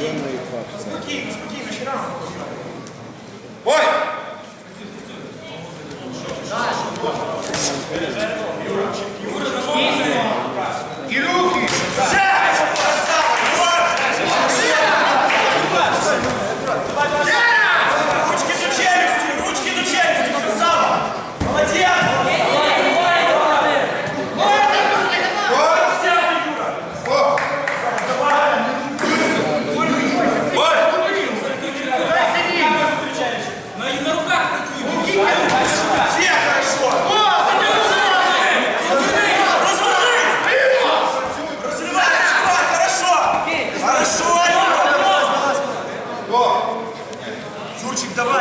Спокійно, спокійно, ще рано. Бой! І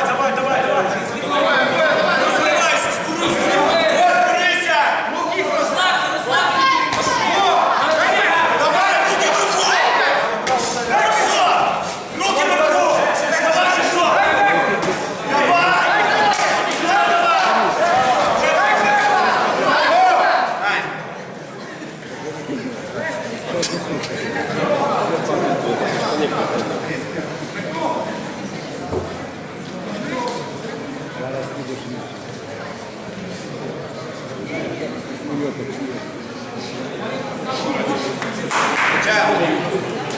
Давай, давай, давай, давай! Разрывайся, скурись! Скурися! Розслабся, розслабся. Давай, руки в руку! Хорошо! Руки в руку! Давай, хорошо! Давай! arasını geçiniyorsun. Yok, yok. Ciao.